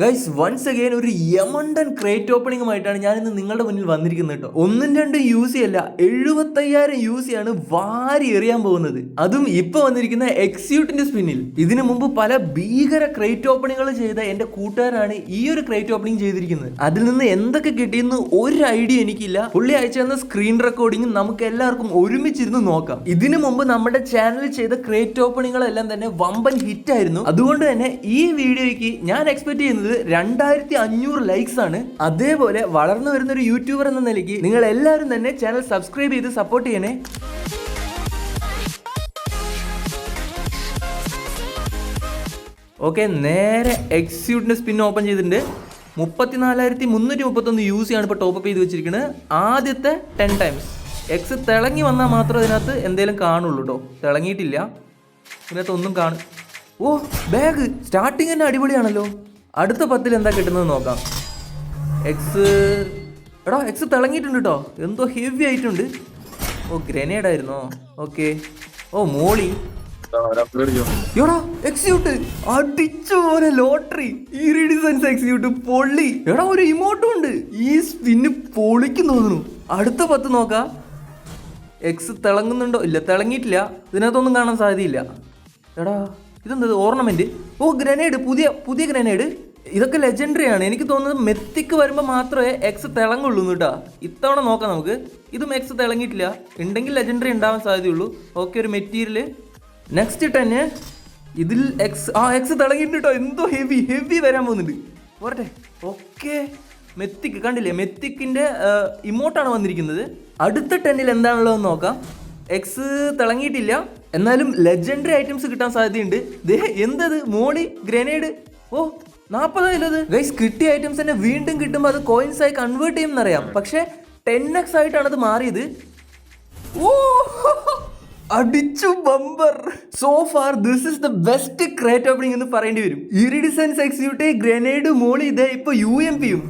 Guys once again ഒരു യമണ്ടൻ crate ഓപ്പണിങ്ങുമായിട്ടാണ് ഞാൻ ഇന്ന് നിങ്ങളുടെ മുന്നിൽ വന്നിരിക്കുന്നത് കേട്ടോ ഒന്നും രണ്ടും യൂസ് അല്ല എഴുപത്തയ്യായിരം യൂസ് ആണ് വാരി എറിയാൻ പോകുന്നത്. അതും ഇപ്പോൾ വന്നിരിക്കുന്ന എക്സ്യൂട്ടിന്റെ സ്പിന്നിൽ ഇതിനു മുമ്പ് പല ഭീകര ക്രേറ്റ് ഓപ്പണിങ്ങൾ ചെയ്ത എന്റെ കൂട്ടുകാരാണ് ഈ ഒരു ക്രേറ്റ് ഓപ്പണിംഗ് ചെയ്തിരിക്കുന്നത്. അതിൽ നിന്ന് എന്തൊക്കെ കിട്ടിയെന്ന് ഒരു ഐഡിയ എനിക്കില്ല. പുള്ളി അയച്ചു തന്ന സ്ക്രീൻ റെക്കോർഡിംഗ് നമുക്ക് എല്ലാവർക്കും ഒരുമിച്ചിരുന്ന് നോക്കാം. ഇതിനു മുമ്പ് നമ്മുടെ ചാനലിൽ ചെയ്ത ക്രേറ്റ് ഓപ്പണിങ്ങളെല്ലാം തന്നെ വമ്പൻ ഹിറ്റ് ആയിരുന്നു. അതുകൊണ്ട് തന്നെ ഈ വീഡിയോയ്ക്ക് ഞാൻ എക്സ്പെക്ട് ചെയ്യുന്നത് രണ്ടായിരത്തി അഞ്ഞൂറ് ലൈക്സ് ആണ്. അതേപോലെ വളർന്നു വരുന്ന ഒരു യൂട്യൂബർ എന്ന നിലയ്ക്ക് നിങ്ങൾ എല്ലാവരും തന്നെ ചാനൽ സബ്സ്ക്രൈബ് ചെയ്ത് സപ്പോർട്ട് ചെയ്യണേ. ഓക്കെ നേരെ എക്സ്യൂട്ടിന്റെ സ്പിൻ ഓപ്പൺ ചെയ്തിട്ടുണ്ട്. മുപ്പത്തിനാലായിരത്തി മുന്നൂറ്റി മുപ്പത്തൊന്ന് യൂസ് ചെയ്യാണ് ഇപ്പോൾ ടോപ്പ് ചെയ്ത് വെച്ചിരിക്കുന്നത് ആദ്യത്തെ ടെൻ ടൈംസ് എക്സ് തിളങ്ങി വന്നാൽ മാത്രം അതിനകത്ത് എന്തെങ്കിലും കാണുള്ളൂ കേട്ടോ തിളങ്ങിയിട്ടില്ല. ഇതിനകത്ത് ഒന്നും കാണും ഓ ബാഗ് സ്റ്റാർട്ടിങ് തന്നെ അടിപൊളിയാണല്ലോ. അടുത്ത പത്തിൽ എന്താ കിട്ടുന്നത് നോക്കാം. എക്സ് എടാ എക്സ് തിളങ്ങിയിട്ടുണ്ട് കേട്ടോ എന്തോ ഹെവി ആയിട്ടുണ്ട്. ഓ ഗ്രനേഡ് ആയിരുന്നോ? Okay oh molly. Lottery execute പൊള്ളി. എടാ ഒരു ഇമോട്ടും ഉണ്ട്. ഈ സ്പിന്ന് പൊളിക്കും തോന്നുന്നു. അടുത്ത പത്ത് നോക്കാം. എക്സ് തിളങ്ങുന്നുണ്ടോ? ഇല്ല തിളങ്ങിയിട്ടില്ല. ഇതിനകത്തൊന്നും കാണാൻ സാധ്യതയില്ല. എടാ ഇതെന്ത് ഓർണമെന്റ് ഓ ഗ്രനേഡ് പുതിയ പുതിയ ഗ്രനേഡ് ഇതൊക്കെ ലെജൻഡറി ആണ്. എനിക്ക് തോന്നുന്നത് മെത്തിക്ക് വരുമ്പോൾ മാത്രമേ എക്സ് തിളങ്ങുള്ളൂ കേട്ടോ ഇത്തവണ നോക്കാം നമുക്ക്. ഇതും എക്സ് തിളങ്ങിയിട്ടില്ല. ഉണ്ടെങ്കിൽ ലെജൻഡറി ഉണ്ടാവാൻ സാധ്യതയുള്ളൂ. ഓക്കെ ഒരു മെറ്റീരിയൽ നെക്സ്റ്റ് ടെന്ന് ഇതിൽ എക്സ് ആ എക്സ് തിളങ്ങിയിട്ടുണ്ട് കേട്ടോ എന്തോ ഹെവി ഹെവി വരാൻ പോകുന്നുണ്ട്. പോരട്ടെ. ഓക്കെ മെത്തിക്ക് കണ്ടില്ലേ? മെത്തിക്കിന്റെ ഇമോട്ടാണ് വന്നിരിക്കുന്നത്. അടുത്ത ടെന്നിൽ എന്താണുള്ളതെന്ന് നോക്കാം. എക്സ് തിളങ്ങിയിട്ടില്ല. എന്നാലും ലെജൻഡറി ഐറ്റംസ് കിട്ടാൻ സാധ്യതയുണ്ട്. ദേ എന്തത്? മോളി ഗ്രനേഡ് ഓ നാൽപ്പതായില്ലത് ഗൈസ് കിട്ടിയ ഐറ്റംസ് തന്നെ വീണ്ടും കിട്ടുമ്പോൾ അത് കോയിൻസ് ആയി കൺവേർട്ട് ചെയ്യുമെന്നറിയാം. പക്ഷേ ടെൻ എക്സ് ആയിട്ടാണ് അത് മാറിയത്. ഓ അടിച്ചു bumper so far this is the best crate opening എന്ന് പറയേണ്ടി വരും. ഇറിഡിസൻസ് എക്സിക്യൂട്ട് ഗ്രനേഡ് മോളി ഇതേ ഇപ്പൊ യു എം പിയും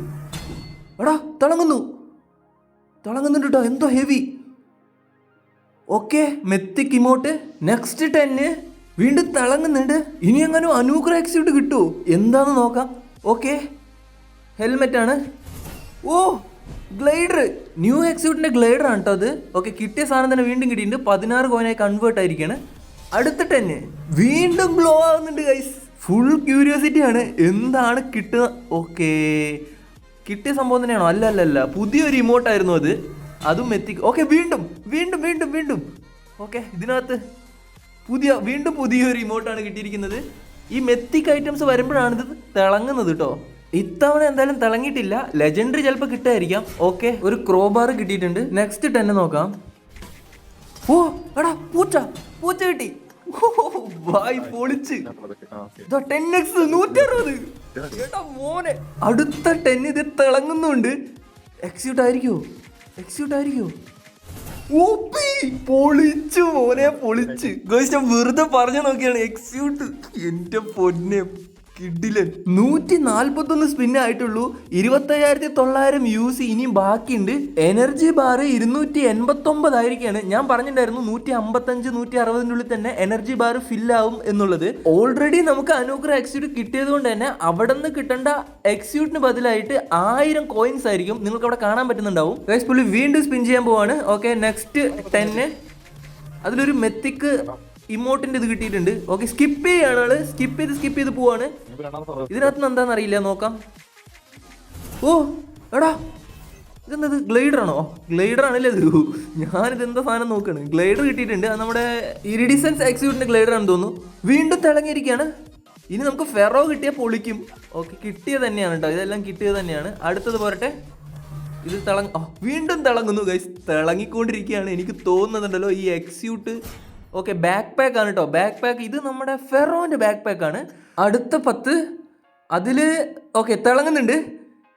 എടാ തിളങ്ങുന്നു. തിളങ്ങുന്നുണ്ട് കേട്ടോ എന്തോ ഹെവി ഓക്കെ മെത്തിക്ക് ഇങ്ങോട്ട്. നെക്സ്റ്റ് ടെന്ന് വീണ്ടും തിളങ്ങുന്നുണ്ട്. ഇനി എങ്ങനെ അനൂഗ്ര എക്സിക്യൂട്ട് കിട്ടുമോ എന്താന്ന് നോക്കാം. ഓക്കെ ഹെൽമെറ്റ് ആണ്. ഓ ഗ്ലൈഡർ ന്യൂ എക്സിക്യൂട്ടിന്റെ ഗ്ലൈഡർ ആണ് കേട്ടോ അത്. ഓക്കെ കിട്ടിയ സാധനം തന്നെ വീണ്ടും കിട്ടിയിട്ടുണ്ട്. പതിനാറ് കോയിനായി കൺവേർട്ട് ആയിരിക്കാണ്. അടുത്ത ടെന്ന് വീണ്ടും ഗ്ലോ ആകുന്നുണ്ട് ഗൈസ് ഫുൾ ക്യൂരിയോസിറ്റി ആണ്. എന്താണ് കിട്ടുക? ഓക്കേ കിട്ടിയ സംഭവം തന്നെയാണോ? അല്ല അല്ല അല്ല. പുതിയൊരു ഇമോട്ടായിരുന്നു അത്. അതും എത്തിക്കും ഓക്കെ വീണ്ടും വീണ്ടും വീണ്ടും വീണ്ടും. ഓക്കെ ഇതിനകത്ത് പുതിയ വീണ്ടും പുതിയൊരു ഇമോട്ടാണ് കിട്ടിയിരിക്കുന്നത്. ഈ മെത്തിക് ഐറ്റംസ് വരുമ്പോഴാണ് ഇത് തിളങ്ങുന്നത് കേട്ടോ ഇത്തവണ എന്തായാലും തിളങ്ങിയിട്ടില്ല. ലെജൻഡറി ചിലപ്പോൾ കിട്ടായിരിക്കാം. ഓക്കെ ഒരു ക്രോബാർ കിട്ടിയിട്ടുണ്ട്. നെക്സ്റ്റ് ടെന്നെ നോക്കാം. ഓ എടാ പൂച്ച പൂച്ച കിട്ടി. പൊളിച്ച്. മോനെ അടുത്ത ടെൻ ഇത് തിളങ്ങുന്നുണ്ട്. എക്സ്യൂട്ട് ആയിരിക്കോ എക്സ്യൂട്ട് ആയിരിക്കോ പൊളിച്ചു മോനെ പൊളിച്ച്. വെറുതെ പറഞ്ഞു നോക്കിയാണ് എക്സ്യൂട്ട് എന്റെ പൊന്നെ. കിഡിലൻ നൂറ്റി നാൽപ്പത്തൊന്ന് സ്പിൻ ആയിട്ടുള്ളൂ. ഇരുപത്തയ്യായിരത്തി തൊള്ളായിരം യൂസ് ഇനിയും ബാക്കിയുണ്ട്. എനർജി ബാർ ഇരുന്നൂറ്റി എൺപത്തൊമ്പത് ആയിരിക്കുകയാണ് ഞാൻ പറഞ്ഞിട്ടുണ്ടായിരുന്നു നൂറ്റി അമ്പത്തഞ്ച് നൂറ്റി അറുപതിന്റെ ഉള്ളിൽ തന്നെ എനർജി ബാർ ഫില്ലാവും എന്നുള്ളത്. ഓൾറെഡി നമുക്ക് അനുഗ്രഹ എക്സ്യൂട്ട് കിട്ടിയത് കൊണ്ട് തന്നെ അവിടെ നിന്ന് കിട്ടേണ്ട എക്സ്യൂട്ടിന് ബദലായിട്ട് ആയിരം കോയിൻസ് ആയിരിക്കും. നിങ്ങൾക്ക് അവിടെ കാണാൻ പറ്റുന്നുണ്ടാവും. പുള്ളി വീണ്ടും സ്പിൻ ചെയ്യാൻ പോവാണ്. ഓക്കെ നെക്സ്റ്റ് ടെന്ന് അതിലൊരു മെത്തിക്ക് ഇമോട്ടിന്റെ ഇത് കിട്ടിയിട്ടുണ്ട്. ഓക്കെ സ്കിപ്പ് ചെയ്യാണ് ആൾ. സ്കിപ്പ് ചെയ്ത് സ്കിപ്പ് ചെയ്ത് പോവാണ്. ഇതിനകത്ത് എന്താണെന്ന് അറിയില്ല നോക്കാം. ഓ എടാ ഇതെന്തത് ഗ്ലൈഡർ ആണോ? ഗ്ലൈഡർ ആണല്ലേ ഇത്? ഞാനിത് എന്താ സാധനം നോക്കാണ്? ഗ്ലൈഡർ കിട്ടിയിട്ടുണ്ട്. അത് നമ്മുടെ ഇരിഡിസൻസ് എക്സിക്യൂട്ടിന്റെ ഗ്ലൈഡർ ആണെന്ന് തോന്നുന്നു. വീണ്ടും തിളങ്ങിയിരിക്കുകയാണ്. ഇനി നമുക്ക് ഫെറോ കിട്ടിയാൽ പൊളിക്കും. ഓക്കെ കിട്ടിയത് തന്നെയാണ് കേട്ടോ ഇതെല്ലാം കിട്ടിയത് തന്നെയാണ്. അടുത്തത് പോരട്ടെ. ഇത് തിളങ്ങ വീണ്ടും തിളങ്ങുന്നു ഗൈസ് തിളങ്ങിക്കൊണ്ടിരിക്കുകയാണ്. എനിക്ക് തോന്നുന്നുണ്ടല്ലോ ഈ എക്സ്യൂട്ട് ഓക്കെ ബാക്ക് പാക്ക് ആണ് കേട്ടോ ബാക്ക് പാക്ക് ഇത് നമ്മുടെ ഫെറോന്റെ ബാക്ക് പാക്ക് ആണ്. അടുത്ത പത്ത് അതിൽ ഓക്കെ തിളങ്ങുന്നുണ്ട്.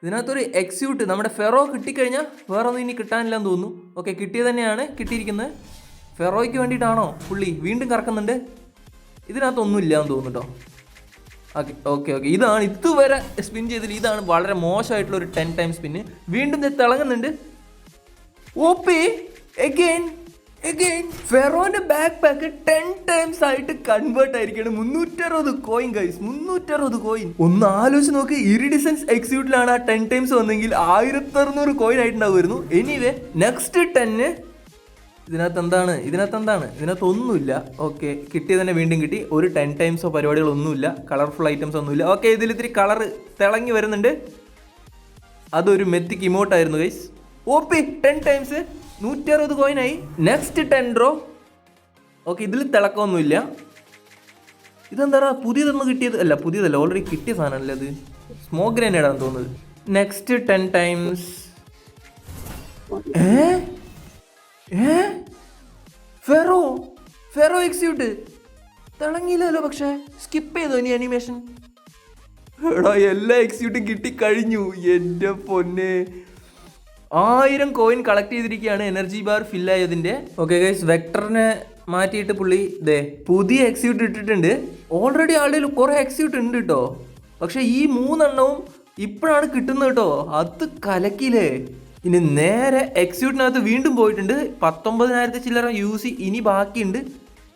ഇതിനകത്തൊരു എക്സ്യൂട്ട് നമ്മുടെ ഫെറോ കിട്ടിക്കഴിഞ്ഞാൽ വേറെ ഒന്നും ഇനി കിട്ടാനില്ല എന്ന് തോന്നുന്നു. ഓക്കെ കിട്ടിയത് തന്നെയാണ് കിട്ടിയിരിക്കുന്നത്. ഫെറോയ്ക്ക് വേണ്ടിയിട്ടാണോ പുള്ളി വീണ്ടും കറക്കുന്നുണ്ട്? ഇതിനകത്തൊന്നും ഇല്ലാന്ന് തോന്നുന്നു കേട്ടോ ഓക്കെ ഓക്കെ ഓക്കെ ഇതാണ് ഇതുവരെ സ്പിൻ ചെയ്തതിൽ ഇതാണ് വളരെ മോശമായിട്ടുള്ള ഒരു ടെൻ ടൈം സ്പിന്ന് വീണ്ടും തിളങ്ങുന്നുണ്ട്. ഓപ്പി എഗെയിൻ Again, ഫെറോന്റെ ബാക്ക് പാക്ക് ടെൻ ടൈംസ് ആയിട്ട് കൺവേർട്ട് ആയിരിക്കണം മുന്നൂറ്ററുപത് കോയിൻ കൈസ് മുന്നൂറ്ററുപത് കോയിൻ ഒന്ന് ആലോചിച്ച് നോക്ക് ഇറിഡിസൻസ് എക്സിക്യൂട്ടിലാണ് ആ ടെൻ ടൈംസ് വന്നെങ്കിൽ ആയിരത്തി അറുന്നൂറ് കോയിൻ ആയിട്ടുണ്ടാവുമായിരുന്നു എനിവേ നെക്സ്റ്റ് ടെന്ന് ഇതിനകത്ത് എന്താണ്? ഇതിനകത്ത് എന്താണ്? ഇതിനകത്ത് ഒന്നുമില്ല. ഓക്കെ കിട്ടിയത് തന്നെ വീണ്ടും കിട്ടി. ഒരു ടെൻ ടൈംസോ പരിപാടികളൊന്നുമില്ല കളർഫുൾ ഐറ്റംസ് ഒന്നുമില്ല. ഓക്കെ ഇതിൽ ഇത്തിരി കളർ തിളങ്ങി വരുന്നുണ്ട്. അതൊരു മെത്തിക്ക് ഇമോട്ടായിരുന്നു ഗൈസ് ഓപ്പി ടെൻ ടൈംസ് നൂറ്റി അറുപത് കോയിനായി നെക്സ്റ്റ് ടെൻ ഡ്രോ ഓക്കെ ഇതിൽ തിളക്കമൊന്നുമില്ല. ഇതെന്താ പുതിയതൊന്നും കിട്ടിയത് അല്ല പുതിയതല്ല ഓൾറെഡി കിട്ടിയ സാധനമല്ലേ അത്? സ്മോക്ക് ഗ്രാനേഡാന്ന് തോന്നുന്നത്. നെക്സ്റ്റ് ടെൻ ടൈംസ് ഫെറോ? ഫെറോ എക്സിക്യൂട്ട് തിളങ്ങിയില്ലല്ലോ പക്ഷേ. സ്കിപ്പ് ചെയ്തോ ഇനി അനിമേഷൻ എടാ എല്ലാ എക്സ്യൂട്ടും കിട്ടി കഴിഞ്ഞു എന്റെ പൊന്നെ. ആയിരം കോയിൻ കളക്ട് ചെയ്തിരിക്കുകയാണ് എനർജി ബാർ ഫില്ലായതിന്റെ ഓക്കെ ഗൈസ് വെക്ടറിനെ മാറ്റിയിട്ട് പുള്ളി ദേ പുതിയ എക്സിക്യൂട്ട് ഇട്ടിട്ടുണ്ട്. ഓൾറെഡി ആളുടെ കുറേ എക്സിക്യൂട്ട് ഉണ്ട് കേട്ടോ പക്ഷെ ഈ മൂന്നെണ്ണവും ഇപ്പോഴാണ് കിട്ടുന്നത് കേട്ടോ അത് കലക്കിലേ ഇനി നേരെ എക്സ്യൂട്ടിനകത്ത് വീണ്ടും പോയിട്ടുണ്ട്. പത്തൊമ്പതിനായിരത്തി ചില്ലറ യൂസ് ഇനി ബാക്കിയുണ്ട്.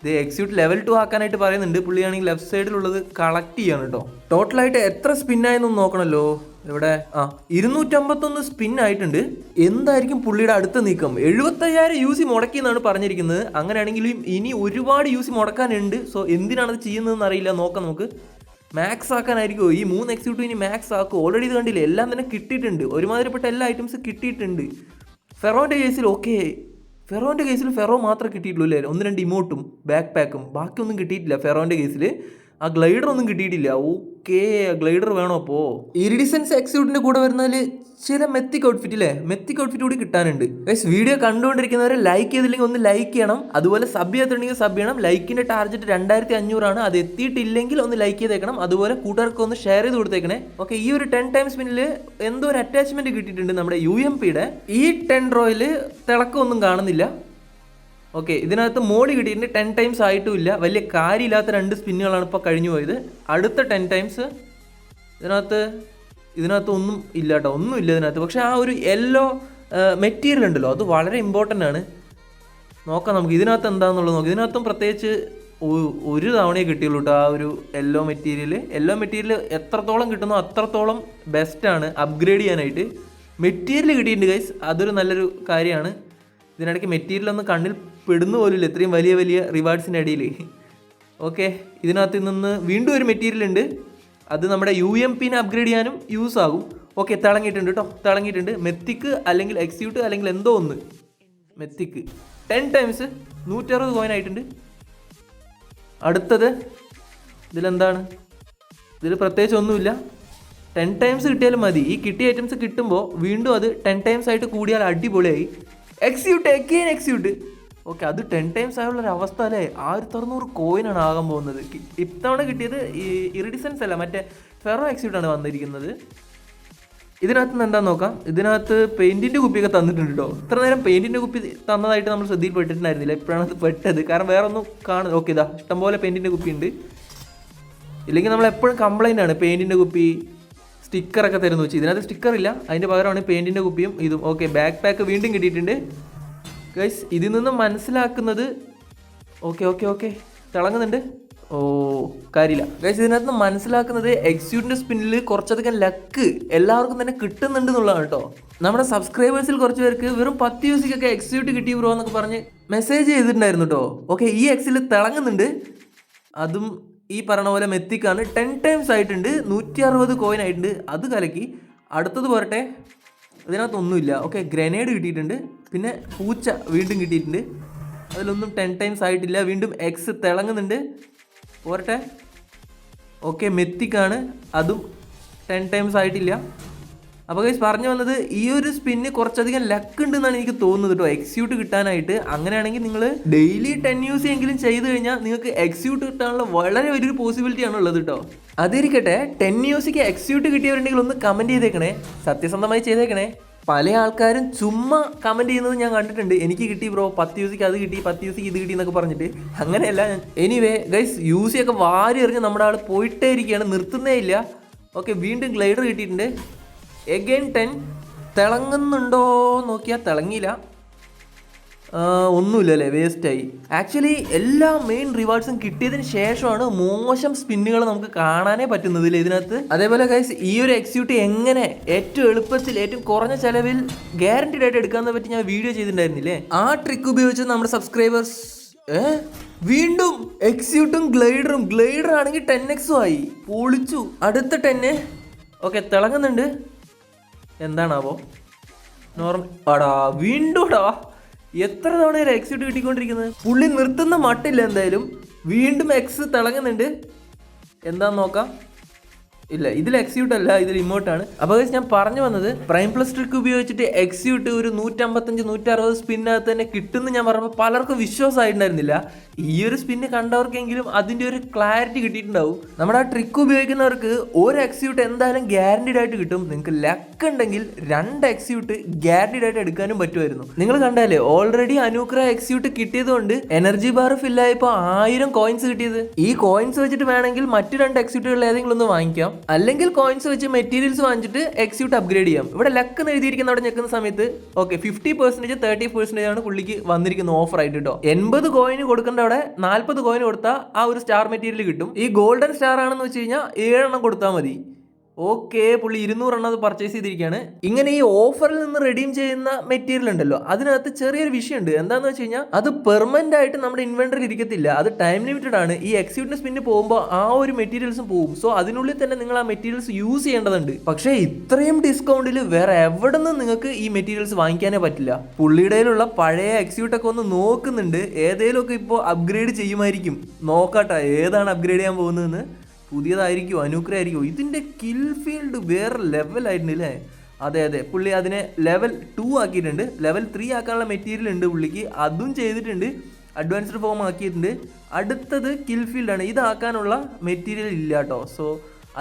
ഇത് എക്സിക്യൂട്ട് ലെവൽ ടു ആക്കാനായിട്ട് പറയുന്നുണ്ട്. പുള്ളിയാണെങ്കിൽ ലെഫ്റ്റ് സൈഡിലുള്ളത് കളക്ട് ചെയ്യാണ് കേട്ടോ ടോട്ടലായിട്ട് എത്ര സ്പിന്നായെന്നൊന്ന് നോക്കണമല്ലോ ഇവിടെ ആ ഇരുന്നൂറ്റമ്പത്തൊന്ന് സ്പിൻ ആയിട്ടുണ്ട്. എന്തായിരിക്കും പുള്ളിയുടെ അടുത്ത നീക്കം? എഴുപത്തയ്യായിരം യു സി മുടക്കി എന്നാണ് പറഞ്ഞിരിക്കുന്നത്. അങ്ങനെയാണെങ്കിലും ഇനി ഒരുപാട് യു സി മുടക്കാനുണ്ട്. സോ എന്തിനാണ് അത് ചെയ്യുന്നതെന്ന് അറിയില്ല. നോക്കാം നമുക്ക്. മാക്സ് ആക്കാനായിരിക്കുമോ ഈ മൂന്ന് എക്സിക്യൂട്ടീവ് ഇനി മാക്സ് ആക്കും ഓൾറെഡി ഇത് കണ്ടില്ല? എല്ലാം തന്നെ കിട്ടിയിട്ടുണ്ട്. ഒരുമാതിരിപ്പെട്ട എല്ലാ ഐറ്റംസ് കിട്ടിയിട്ടുണ്ട്. ഫെറോന്റെ കേസിൽ ഓക്കെ ഫെറോന്റെ കേസിൽ ഫെറോ മാത്രമേ കിട്ടിയിട്ടുള്ളൂ അല്ലേ? ഒന്ന് രണ്ട് ഇമോട്ടും ബാക്ക് പാക്കും ബാക്കിയൊന്നും കിട്ടിയിട്ടില്ല ഫെറോന്റെ കേസിൽ ആ ഗ്ലൈഡർ ഒന്നും കിട്ടിയിട്ടില്ല. ഓക്കേ ഗ്ലൈഡർ വേണോ അപ്പോൾ ഇരിഡിസൻസ് എക്സ്യൂട്ടിന്റെ കൂടെ വരുന്നതിൽ ചില മെത്തിക് ഔട്ട്ഫിറ്റ് അല്ലേ മെത്തിക് ഔട്ട്ഫിറ്റ് കൂടി കിട്ടാനുണ്ട്. വീഡിയോ കണ്ടുകൊണ്ടിരിക്കുന്നവരെ ലൈക്ക് ചെയ്തില്ലെങ്കിൽ ഒന്ന് ലൈക്ക് ചെയ്യണം. അതുപോലെ സബ് ചെയ്തിട്ടുണ്ടെങ്കിൽ സബ് ചെയ്യണം. ലൈക്കിന്റെ ടാർജറ്റ് രണ്ടായിരത്തി അഞ്ഞൂറാണ് അത് എത്തിയിട്ടില്ലെങ്കിൽ ഒന്ന് ലൈക്ക് ചെയ്തേക്കണം. അതുപോലെ കൂട്ടുകാർക്ക് ഒന്ന് ഷെയർ ചെയ്ത് കൊടുത്തേക്കണേ. ഓക്കെ ഈ ഒരു ടെൻ ടൈംസ് പിന്നിൽ എന്തോ ഒരു അറ്റാച്ച്മെന്റ് കിട്ടിയിട്ടുണ്ട് നമ്മുടെ യു എം പിയുടെ ഈ ടെൻ റോയിൽ തിളക്കമൊന്നും കാണുന്നില്ല. ഓക്കെ ഇതിനകത്ത് മോളി കിട്ടിയിട്ടുണ്ട് ടെൻ ടൈംസ് ആയിട്ടുമില്ല. വലിയ കാര്യമില്ലാത്ത രണ്ട് സ്പിന്നുകളാണ് ഇപ്പോൾ കഴിഞ്ഞു പോയത്. അടുത്ത ടെൻ ടൈംസ് ഇതിനകത്ത് ഇതിനകത്ത് ഒന്നും ഇല്ല കേട്ടോ ഒന്നും ഇല്ല ഇതിനകത്ത്. പക്ഷേ ആ ഒരു യെല്ലോ മെറ്റീരിയൽ ഉണ്ടല്ലോ അത് വളരെ ഇമ്പോർട്ടന്റ് ആണ്. നോക്കാം നമുക്ക്. ഇതിനകത്ത് എന്താണെന്നുള്ളത് നോക്കാം. ഇതിനകത്തും പ്രത്യേകിച്ച് ഒരു തവണയേ കിട്ടിയുള്ളൂ കേട്ടോ ആ ഒരു യെല്ലോ മെറ്റീരിയൽ യെല്ലോ മെറ്റീരിയൽ എത്രത്തോളം കിട്ടുന്നോ അത്രത്തോളം ബെസ്റ്റാണ് അപ്ഗ്രേഡ് ചെയ്യാനായിട്ട്. മെറ്റീരിയൽ കിട്ടിയിട്ടുണ്ട് ഗൈസ് അതൊരു നല്ലൊരു കാര്യമാണ്. ഇതിനിടയ്ക്ക് മെറ്റീരിയൽ ഒന്ന് കണ്ണിൽ പെടുന്ന പോലുമില്ല. ഇത്രയും വലിയ വലിയ റിവാർഡ്സിന്റെ ഇടയിൽ ഓക്കെ ഇതിനകത്ത് നിന്ന് വീണ്ടും ഒരു മെറ്റീരിയൽ ഉണ്ട്. അത് നമ്മുടെ യു എം പിന് അപ്ഗ്രേഡ് ചെയ്യാനും യൂസ് ആകും. ഓക്കെ തിളങ്ങിയിട്ടുണ്ട് കേട്ടോ തിളങ്ങിയിട്ടുണ്ട്. മെത്തിക്ക് അല്ലെങ്കിൽ എക്സിക്യൂട്ട് അല്ലെങ്കിൽ എന്തോ ഒന്ന്. മെത്തിക്ക് ടെൻ ടൈംസ് നൂറ്ററുപത് കോയിൻ ആയിട്ടുണ്ട്. അടുത്തത് ഇതിലെന്താണ്? ഇതിൽ പ്രത്യേകിച്ച് ഒന്നുമില്ല. ടെൻ ടൈംസ് കിട്ടിയാലും മതി. ഈ കിട്ടിയ ഐറ്റംസ് കിട്ടുമ്പോൾ വീണ്ടും അത് ടെൻ ടൈംസ് ആയിട്ട് കൂടിയാൽ അടിപൊളിയായി. എക്സിക്യൂട്ട് എക്കെയിൻ എക്സ്യൂട്ട് ഓക്കെ അത് ടെൻ ടൈംസ് ആയുള്ള ഒരു അവസ്ഥ അല്ലേ? ആയിരത്തി അറുന്നൂറ് കോയിനാണ് ആകാൻ പോകുന്നത്. ഇത്തവണ കിട്ടിയത് ഈ ഇറിഡിസൻസ് അല്ല മറ്റേ ഫെറോ ആണ് വന്നിരിക്കുന്നത്. ഇതിനകത്ത് നിന്ന് എന്താ നോക്കാം? ഇതിനകത്ത് പെയിന്റിന്റെ കുപ്പിയൊക്കെ തന്നിട്ടുണ്ട്? കേട്ടോ ഇത്ര നേരം പെയിന്റിന്റെ കുപ്പി തന്നതായിട്ട് നമ്മൾ ശ്രദ്ധയിൽപ്പെട്ടിട്ടുണ്ടായിരുന്നില്ല ഇപ്പോഴാണ് അത് പെട്ടത്? കാരണം വേറെ ഒന്നും കാണുന്നത് ഓക്കെ ഇതാ ഇഷ്ടംപോലെ പെയിന്റിന്റെ കുപ്പി ഉണ്ട് ഇല്ലെങ്കിൽ നമ്മൾ എപ്പോഴും കംപ്ലൈന്റ് ആണ് പെയിന്റിന്റെ കുപ്പി സ്റ്റിക്കറൊക്കെ തരുന്നു വെച്ച്. ഇതിനകത്ത് സ്റ്റിക്കർ ഇല്ല അതിന്റെ പകരമാണ് പെയിന്റിന്റെ കുപ്പിയും ഇതും. ഓക്കെ ബാക്ക് പാക്ക് വീണ്ടും കിട്ടിയിട്ടുണ്ട്. ഗൈസ് ഇതിൽ നിന്ന് മനസ്സിലാക്കുന്നത് ഓക്കെ ഓക്കെ ഓക്കെ തിളങ്ങുന്നുണ്ട്. ഓ കാര്യമില്ല. ഗൈസ് ഇതിനകത്ത് നിന്ന് മനസ്സിലാക്കുന്നത് എക്സ്യൂട്ടിന്റെ സ്പിന്നിൽ കുറച്ചധികം ലക്ക് എല്ലാവർക്കും തന്നെ കിട്ടുന്നുണ്ട് എന്നുള്ളതാണ് കേട്ടോ. നമ്മുടെ സബ്സ്ക്രൈബേഴ്സിൽ കുറച്ച് പേർക്ക് വെറും പത്ത് യൂസിക്കൊക്കെ എക്സ്യൂട്ട് കിട്ടി ബ്രോ എന്നൊക്കെ പറഞ്ഞ് മെസ്സേജ് ചെയ്തിട്ടുണ്ടായിരുന്നു കേട്ടോ. ഓക്കെ ഈ എക്സിൽ തിളങ്ങുന്നുണ്ട്. അതും ഈ പറഞ്ഞ പോലെ മെത്തിക്കാണ് ടെൻ ടൈംസ് ആയിട്ടുണ്ട്. നൂറ്റി അറുപത് കോയിൻ ആയിട്ടുണ്ട്. അത് കലക്കി. അടുത്തത് പോരട്ടെ. ഇതിനകത്തൊന്നുമില്ല. ഓക്കെ ഗ്രനേഡ് കിട്ടിയിട്ടുണ്ട്. പിന്നെ പൂച്ച വീണ്ടും കിട്ടിയിട്ടുണ്ട്. അതിലൊന്നും ടെൻ ടൈംസ് ആയിട്ടില്ല. വീണ്ടും എക്സ് തിളങ്ങുന്നുണ്ട്. പോരട്ടെ. ഓക്കെ മെത്തിക്കാണ് അതും ടെൻ ടൈംസ് ആയിട്ടില്ല. അപ്പോൾ ഗൈസ് പറഞ്ഞു വന്നത് ഈ ഒരു സ്പിന്ന് കുറച്ചധികം ലക്ക് ഉണ്ടെന്നാണ് എനിക്ക് തോന്നുന്നത് കേട്ടോ എക്സിക്യൂട്ട് കിട്ടാനായിട്ട്. അങ്ങനെയാണെങ്കിൽ നിങ്ങൾ ഡെയിലി ടെൻ യൂസ് എങ്കിലും ചെയ്ത് കഴിഞ്ഞാൽ നിങ്ങൾക്ക് എക്സിക്യൂട്ട് കിട്ടാനുള്ള വളരെ വലിയൊരു പോസിബിലിറ്റി ആണ് ഉള്ളത് കേട്ടോ അതിരിക്കട്ടെ ടെൻ യൂസിക്ക് എക്സ്യൂട്ട് കിട്ടിയവരുണ്ടെങ്കിൽ ഒന്ന് കമന്റ് ചെയ്തേക്കണേ. സത്യസന്ധമായി ചെയ്തേക്കണേ. പല ആൾക്കാരും ചുമ്മാ കമന്റ് ചെയ്യുന്നത് ഞാൻ കണ്ടിട്ടുണ്ട്. എനിക്ക് കിട്ടി ബ്രോ പത്ത് യൂസിക്ക് അത് കിട്ടി പത്ത് യൂസിക്ക് ഇത് കിട്ടി എന്നൊക്കെ പറഞ്ഞിട്ട്. അങ്ങനെയല്ല. എനിവേ ഗൈസ് യൂസിയൊക്കെ വാരി എറിഞ്ഞ് നമ്മുടെ ആൾ പോയിട്ടേ ഇരിക്കുകയാണ്. നിർത്തുന്നേ ഇല്ല. ഓക്കെ വീണ്ടും ഗ്ലൈഡർ കിട്ടിയിട്ടുണ്ട്. എഗെയിൻ ടെൻ തിളങ്ങുന്നുണ്ടോ നോക്കിയാൽ തിളങ്ങിയില്ല. ഒന്നുമില്ല അല്ലേ വേസ്റ്റായി ആക്ച്വലി എല്ലാ മെയിൻ റിവാർഡ്സും കിട്ടിയതിന് ശേഷമാണ് മോശം സ്പിന്നുകൾ നമുക്ക് കാണാനേ പറ്റുന്നത് ഇല്ലേ ഇതിനകത്ത്? അതേപോലെ ഗൈസ് ഈ ഒരു എക്സിക്യൂട്ടീവ് എങ്ങനെ ഏറ്റവും എളുപ്പത്തിൽ ഏറ്റവും കുറഞ്ഞ ചെലവിൽ ഗ്യാരണ്ടീഡ് ആയിട്ട് എടുക്കാമെന്ന് പറ്റി ഞാൻ വീഡിയോ ചെയ്തിട്ടുണ്ടായിരുന്നില്ലേ? ആ ട്രിക്ക് ഉപയോഗിച്ച് നമ്മുടെ സബ്സ്ക്രൈബേഴ്സ് ഏ? വീണ്ടും എക്സ്യൂട്ടും ഗ്ലൈഡറും ഗ്ലൈഡർ ആണെങ്കിൽ ടെൻ എക്സും ആയി. പൊളിച്ചു. അടുത്ത ടെന്ന് ഓക്കെ തിളങ്ങുന്നുണ്ട്. എന്താണാവോ? നോർമൽ ആടാ വീണ്ടുംടാ. എത്ര തവണ എക്സിറ്റ് കിട്ടിക്കൊണ്ടിരിക്കുന്നത്? പുള്ളി നിർത്തുന്ന മട്ടില്ല എന്തായാലും. വീണ്ടും എക്സ് തിളങ്ങുന്നുണ്ട്. എന്താന്ന് നോക്കാം. ഇല്ല ഇതിൽ എക്സ്യൂട്ട് അല്ല ഇതിൽ ഇമോട്ട് അപ്പോൾ guys ഞാൻ പറഞ്ഞു വന്നത് പ്രൈം പ്ലസ് ട്രിക്ക് ഉപയോഗിച്ചിട്ട് എക്സ്യൂട്ട് ഒരു നൂറ്റമ്പത്തഞ്ച് നൂറ്ററുപത് സ്പിന്നകത്ത് തന്നെ കിട്ടുമെന്ന് ഞാൻ പറഞ്ഞപ്പോൾ പലർക്കും വിശ്വാസമായിട്ടുണ്ടായിരുന്നില്ല. ഈ ഒരു സ്പിന്ന് കണ്ടവർക്കെങ്കിലും അതിന്റെ ഒരു ക്ലാരിറ്റി കിട്ടിയിട്ടുണ്ടാവും. നമ്മുടെ ആ ട്രിക്ക് ഉപയോഗിക്കുന്നവർക്ക് ഒരു എക്സ്യൂട്ട് എന്തായാലും ഗ്യാരണ്ടീഡ് ആയിട്ട് കിട്ടും. നിങ്ങൾക്ക് ലക്ക് ഉണ്ടെങ്കിൽ രണ്ട് എക്സ്യൂട്ട് ഗ്യാരണ്ടീഡ് ആയിട്ട് എടുക്കാനും പറ്റുമായിരുന്നു. നിങ്ങൾ കണ്ടാലേ ഓൾറെഡി അനൂക്ര എക്സ്യൂട്ട് കിട്ടിയത് കൊണ്ട് എനർജി ബാർ ഫില്ലായപ്പോൾ ആയിരം കോയിൻസ് കിട്ടിയത്. ഈ കോയിൻസ് വെച്ചിട്ട് വേണമെങ്കിൽ മറ്റു രണ്ട് എക്സ്യൂട്ടുകളിൽ ഏതെങ്കിലും ഒന്ന് വാങ്ങിക്കാം. അല്ലെങ്കിൽ കോയിൻസ് വെച്ച് മെറ്റീരിയൽസ് വാങ്ങിച്ചിട്ട് എക്സ്യൂട്ട് അപ്ഗ്രേഡ് ചെയ്യാം. ഇവിടെ ലക്ക് എന്ന് എഴുതിയിരിക്കുന്ന അവിടെ ഞെക്കുന്ന സമയത്ത് okay fifty percentage thirty percentage ആണ് പുള്ളിക്ക് വന്നിരിക്കുന്ന ഓഫർ ആയിട്ട് കേട്ടോ എൺപത് കോയിന് കൊടുക്കേണ്ട അവിടെ നാൽപ്പത് കോയിന് കൊടുത്താൽ ആ ഒരു സ്റ്റാർ മെറ്റീരിയൽ കിട്ടും. ഈ ഗോൾഡൻ സ്റ്റാർ ആണെന്ന് വെച്ച് കഴിഞ്ഞാൽ ഏഴെണ്ണം കൊടുത്താൽ മതി. ഓക്കെ പുള്ളി ഇരുന്നൂറെണ്ണം അത് പർച്ചേസ് ചെയ്തിരിക്കുകയാണ്. ഇങ്ങനെ ഈ ഓഫറിൽ നിന്ന് റെഡീം ചെയ്യുന്ന മെറ്റീരിയൽ ഉണ്ടല്ലോ അതിനകത്ത് ചെറിയൊരു വിഷയമുണ്ട്. എന്താണെന്ന് വെച്ച് കഴിഞ്ഞാൽ അത് പെർമനന്റ് ആയിട്ട് നമ്മുടെ ഇൻവെന്ററി ഇരിക്കത്തില്ല. അത് ടൈം ലിമിറ്റഡ് ആണ്. ഈ എക്സിക്യൂട്ടീവ് സ്പിന്ന് പോകുമ്പോൾ ആ ഒരു മെറ്റീരിയൽസും പോകും സോ അതിനുള്ളിൽ തന്നെ നിങ്ങൾ ആ മെറ്റീരിയൽസ് യൂസ് ചെയ്യേണ്ടതുണ്ട്. പക്ഷേ ഇത്രയും ഡിസ്കൗണ്ടിൽ വേറെ എവിടെ നിന്ന് നിങ്ങൾക്ക് ഈ മെറ്റീരിയൽസ് വാങ്ങിക്കാനേ പറ്റില്ല. പുള്ളിയുടെ കയ്യിലുള്ള പഴയ എക്സിക്യൂട്ടൊക്കെ ഒന്ന് നോക്കുന്നുണ്ട്. ഏതേലുമൊക്കെ ഇപ്പോൾ അപ്ഗ്രേഡ് ചെയ്യുമായിരിക്കും. നോക്കാട്ടെ ഏതാണ് അപ്ഗ്രേഡ് ചെയ്യാൻ പോകുന്നതെന്ന്. പുതിയതായിരിക്കും അനുഗ്രഹമായിരിക്കുമോ ഇതിന്റെ കിൽ ഫീൽഡ് വേറെ ലെവലായിരുന്നു അല്ലേ അതെ അതെ. പുള്ളി അതിനെ ലെവൽ ടു ആക്കിയിട്ടുണ്ട്. ലെവൽ ത്രീ ആക്കാനുള്ള മെറ്റീരിയൽ ഉണ്ട് പുള്ളിക്ക്. അതും ചെയ്തിട്ടുണ്ട്. അഡ്വാൻസ്ഡ് ഫോം ആക്കിയിട്ടുണ്ട്. അടുത്തത് കിൽ ഫീൽഡാണ് ഇതാക്കാനുള്ള മെറ്റീരിയൽ ഇല്ല കേട്ടോ. സോ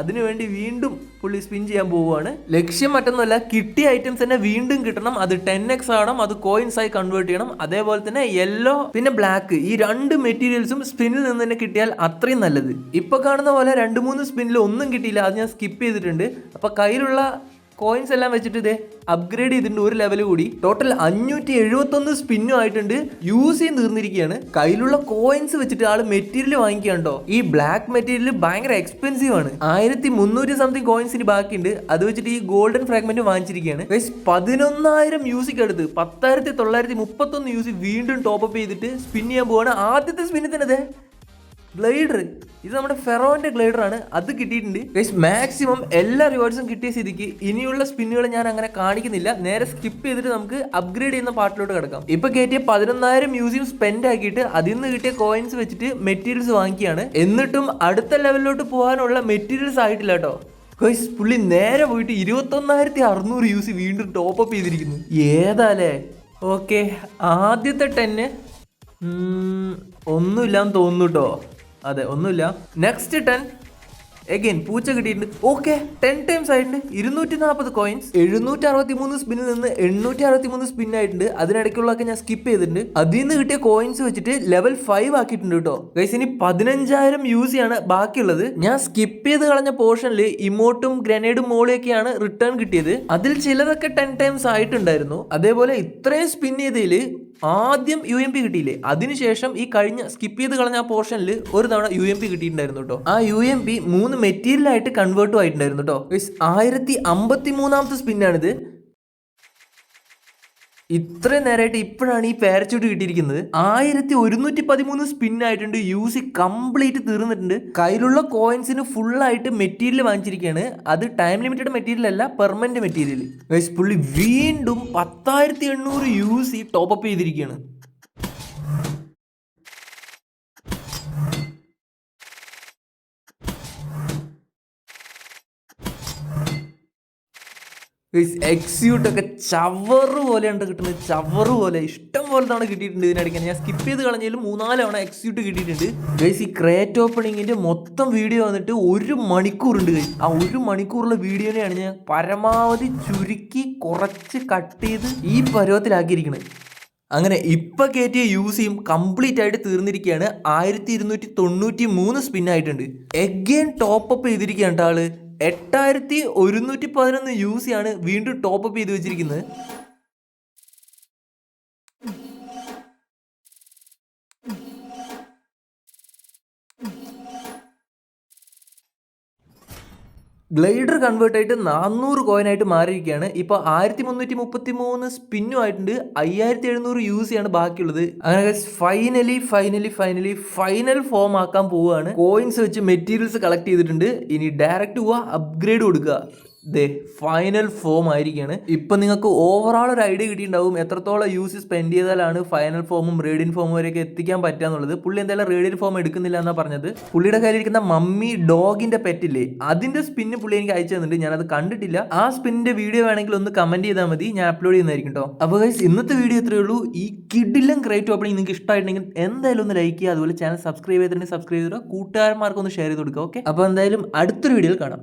അതിനുവേണ്ടി വീണ്ടും പുള്ളി സ്പിൻ ചെയ്യാൻ പോവുകയാണ്. ലക്ഷ്യം മറ്റൊന്നുമല്ല കിട്ടിയ ഐറ്റംസ് തന്നെ വീണ്ടും കിട്ടണം. അത് ടെൻ എക്സ് ആവണം അത് കോയിൻസ് ആയി കൺവേർട്ട് ചെയ്യണം. അതേപോലെ തന്നെ യെല്ലോ പിന്നെ ബ്ലാക്ക് ഈ രണ്ട് മെറ്റീരിയൽസും സ്പിന്നിൽ നിന്ന് തന്നെ കിട്ടിയാൽ അത്രയും നല്ലത്. ഇപ്പൊ കാണുന്ന പോലെ രണ്ട് മൂന്ന് സ്പിന്നിൽ ഒന്നും കിട്ടിയില്ല. അത് ഞാൻ സ്കിപ്പ് ചെയ്തിട്ടുണ്ട്. അപ്പൊ കയ്യിലുള്ള കോയിൻസ് എല്ലാം വെച്ചിട്ട് ഇതേ അപ്ഗ്രേഡ് ചെയ്തിട്ടുണ്ട് ഒരു ലെവൽ കൂടി. ടോട്ടൽ അഞ്ഞൂറ്റി എഴുപത്തൊന്ന് സ്പിന്നും ആയിട്ടുണ്ട്. യൂസ് ചെയ്ത് തീർന്നിരിക്കുകയാണ്. കയ്യിലുള്ള കോയിൻസ് വെച്ചിട്ട് ആൾ മെറ്റീരിയൽ വാങ്ങിക്കാണ്ടോ ഈ ബ്ലാക്ക് മെറ്റീരിയൽ ഭയങ്കര എക്സ്പെൻസീവ് ആണ്. ആയിരത്തി മുന്നൂറ്റി സംതിങ് കോയിൻസിന് ബാക്കിയുണ്ട്. അത് വെച്ചിട്ട് ഈ ഗോൾഡൻ ഫ്രാഗ്മെന്റ് വാങ്ങിച്ചിരിക്കുകയാണ്. പതിനൊന്നായിരം മ്യൂസിക് എടുത്ത് പത്തായിരത്തി തൊള്ളായിരത്തി മുപ്പത്തൊന്ന് യൂസ് വീണ്ടും ടോപ്പ് അപ്പ് ചെയ്തിട്ട് സ്പിൻ ചെയ്യാൻ പോവാണ്. ആദ്യത്തെ സ്പിന്നിൽ തന്നെ ഗ്ലൈഡർ ഇത് നമ്മുടെ ഫെറോന്റെ ഗ്ലൈഡർ ആണ്. അത് കിട്ടിയിട്ടുണ്ട്. മാക്സിമം എല്ലാ റിവാർഡ്സും കിട്ടിയ സ്ഥിതിക്ക് ഇനിയുള്ള സ്പിന്നുകൾ ഞാൻ അങ്ങനെ കാണിക്കുന്നില്ല. നേരെ സ്കിപ്പ് ചെയ്തിട്ട് നമുക്ക് അപ്ഗ്രേഡ് ചെയ്യുന്ന പാർട്ടിലോട്ട് കിടക്കാം. ഇപ്പൊ കയറ്റിയ പതിനൊന്നായിരം മ്യൂസിയം സ്പെൻഡ് ആക്കിയിട്ട് അതിൽ നിന്ന് കിട്ടിയ കോയിൻസ് വെച്ചിട്ട് മെറ്റീരിയൽസ് വാങ്ങിക്കുകയാണ്. എന്നിട്ടും അടുത്ത ലെവലിലോട്ട് പോകാനുള്ള മെറ്റീരിയൽസ് ആയിട്ടില്ല കേട്ടോ. ഗൈസ് പുള്ളി നേരെ പോയിട്ട് ഇരുപത്തൊന്നായിരത്തി അറുന്നൂറ് യൂസ് വീണ്ടും ടോപ്പ് അപ്പ് ചെയ്തിരിക്കുന്നു. ഏതാലേ? ഓക്കെ ആദ്യത്തെ ടെന്ന് ഒന്നുമില്ലാന്ന് തോന്നുന്നു അതെ ഒന്നുമില്ല. നെക്സ്റ്റ് ടെൻ എഗെയിൻ പൂച്ച കിട്ടിയിട്ടുണ്ട്. ഓക്കെ ടെൻ ടൈംസ് ആയിട്ടുണ്ട്. ഇരുന്നൂറ്റി നാൽപ്പത് കോയിൻസ് എഴുന്നൂറ്റി അറുപത്തി മൂന്ന് സ്പിന്നിൽ നിന്ന് എണ്ണൂറ്റി അറുപത്തി മൂന്ന് സ്പിൻ ആയിട്ടുണ്ട്. അതിനിടയ്ക്കുള്ളതൊക്കെ ഞാൻ സ്കിപ്പ് ചെയ്തിട്ടുണ്ട്. അതിൽ നിന്ന് കിട്ടിയ കോയിൻസ് വെച്ചിട്ട് ലെവൽ ഫൈവ് ആക്കിയിട്ടുണ്ട് കേട്ടോ. ഗൈസ് ഇനി പതിനഞ്ചായിരം യൂസ് ചെയ്യാണ് ബാക്കിയുള്ളത്. ഞാൻ സ്കിപ്പ് ചെയ്ത് കളഞ്ഞ പോർഷനിൽ ഇമോട്ടും ഗ്രനേഡും മോളിയൊക്കെയാണ് റിട്ടേൺ കിട്ടിയത്. അതിൽ ചിലതൊക്കെ ടെൻ ടൈംസ് ആയിട്ടുണ്ടായിരുന്നു. അതേപോലെ ഇത്രയും സ്പിൻ ചെയ്തതിൽ ആദ്യം യു എം പി കിട്ടിയില്ലേ? അതിനുശേഷം ഈ കഴിഞ്ഞ സ്കിപ്പ് ചെയ്ത് കളഞ്ഞ പോർഷനിൽ ഒരു തവണ യു എം പി കിട്ടിയിട്ടുണ്ടായിരുന്നു കേട്ടോ ആ യു എം പി മൂന്ന് മെറ്റീരിയൽ ആയിട്ട് കൺവേർട്ടും ആയിട്ടുണ്ടായിരുന്നു കേട്ടോ ആയിരത്തി അമ്പത്തി മൂന്നാമത്തെ സ്പിന്നാണിത് ഇത്രയും നേരമായിട്ട് ഇപ്പോഴാണ് ഈ പാരച്യൂട്ട് കിട്ടിയിരിക്കുന്നത്. ആയിരത്തി ഒരുന്നൂറ്റി പതിമൂന്ന് സ്പിൻ ആയിട്ടുണ്ട് യൂസ് കംപ്ലീറ്റ് തീർന്നിട്ടുണ്ട്. കയ്യിലുള്ള കോയിൻസിന് ഫുള്ളായിട്ട് മെറ്റീരിയൽ വാങ്ങിച്ചിരിക്കുകയാണ്. അത് ടൈം ലിമിറ്റഡ് മെറ്റീരിയൽ അല്ല പെർമനന്റ് മെറ്റീരിയൽ പുള്ളി വീണ്ടും പത്തായിരത്തി എണ്ണൂറ് യൂസ് സി ടോപ്പ് ചെയ്തിരിക്കുകയാണ്. എക്സ്യൂട്ട് ഒക്കെ ചവറ് പോലെയാണ് കിട്ടുന്നത്. ചവറ് പോലെ. ഇഷ്ടം പോലെ തവണ കിട്ടിയിട്ടുണ്ട് ഇതിനിടയ്ക്ക് ഞാൻ സ്കിപ്പ് ചെയ്ത് കളഞ്ഞാലും മൂന്നാൽ തവണ എക്സ്യൂട്ട് കിട്ടിയിട്ടുണ്ട്. ഗൈസ് ഈ ക്രേറ്റ് ഓപ്പണിങ്ങിന്റെ മൊത്തം വീഡിയോ വന്നിട്ട് ഒരു മണിക്കൂറുണ്ട് ഗൈസ് ആ ഒരു മണിക്കൂറുള്ള വീഡിയോനെയാണ് ഞാൻ പരമാവധി ചുരുക്കി കുറച്ച് കട്ട് ചെയ്ത് ഈ പരുവത്തിലാക്കിയിരിക്കുന്നത് അങ്ങനെ ഇപ്പൊ കയറ്റിയ ചെയ്യും കംപ്ലീറ്റ് ആയിട്ട് തീർന്നിരിക്കുകയാണ് ആയിരത്തി ഇരുന്നൂറ്റി തൊണ്ണൂറ്റി മൂന്ന് സ്പിന്നായിട്ടുണ്ട് എഗെയിൻ ടോപ്പ് അപ്പ് ചെയ്തിരിക്കുകയാണ് ആൾ. എട്ടായിരത്തി ഒരുന്നൂറ്റി പതിനൊന്ന് യു സിയാണ് വീണ്ടും ടോപ്പ് അപ്പ് ചെയ്ത് വെച്ചിരിക്കുന്നത്. ഗ്ലൈഡർ കൺവേർട്ട് ആയിട്ട് നാനൂറ് കോയിൻ ആയിട്ട് മാറിയിരിക്കുകയാണ്. ഇപ്പൊ ആയിരത്തി മുന്നൂറ്റി മുപ്പത്തി മൂന്ന് സ്പിന്നും ആയിട്ടുണ്ട് അയ്യായിരത്തി എഴുന്നൂറ് യൂസ് ചെയ്യാണ് ബാക്കിയുള്ളത്. അങ്ങനെ finally finally finally final form ആക്കാൻ പോവുകയാണ്. കോയിൻസ് വെച്ച് മെറ്റീരിയൽസ് കളക്ട് ചെയ്തിട്ടുണ്ട്. ഇനി ഡയറക്റ്റ് പോവുക അപ്ഗ്രേഡ് കൊടുക്കുക. ഫൈനൽ ഫോം ആയിരിക്കാണ്. ഇപ്പൊ നിങ്ങൾക്ക് ഓവറോൾ ഒരു ഐഡിയ കിട്ടിയിട്ടുണ്ടാവും. എത്രത്തോളം യൂസ് സ്പെൻഡ് ചെയ്താലാണ് ഫൈനൽ ഫോമും റേഡിയൻ ഫോമും വരെയൊക്കെ എത്തിക്കാൻ പറ്റുക എന്നുള്ളത്. പുള്ളി എന്തായാലും റേഡിയൻ ഫോം എടുക്കുന്നില്ല എന്നാ പറഞ്ഞത്. പുള്ളിയുടെ കയ്യിൽ ഇരിക്കുന്ന മമ്മി ഡോഗിന്റെ പെറ്റില്ലേ അതിന്റെ സ്പിന്ന് പുള്ളി എനിക്ക് അയച്ചു തന്നിട്ടുണ്ട്. ഞാനത് കണ്ടിട്ടില്ല. ആ സ്പിന്നിന്റെ വീഡിയോ വേണമെങ്കിൽ ഒന്ന് കമന്റ് ചെയ്താൽ മതി. ഞാൻ അപ്ലോഡ് ചെയ്യുന്നതായിരിക്കും കേട്ടോ. അപ്പോൾ ഗൈസ് ഇന്നത്തെ വീഡിയോ ഇത്രയേ ഉള്ളൂ. ഈ കിഡിലും ക്രേറ്റ് ഓപ്പണിംഗ് നിങ്ങൾക്ക് ഇഷ്ടമായിട്ടുണ്ടെങ്കിൽ എന്തായാലും ഒന്ന് ലൈക്ക് ചെയ്യുക. അതുപോലെ ചാനൽ സബ്സ്ക്രൈബ് ചെയ്തിട്ടുണ്ടെങ്കിൽ സബ്സ്ക്രൈബ് ചെയ്തിട്ട് കൂട്ടുകാരന്മാർക്കൊന്ന് ഷെയർ ചെയ്ത് കൊടുക്കുക. ഓക്കെ അപ്പോൾ എന്തായാലും അടുത്തൊരു വീഡിയോയിൽ കാണാം.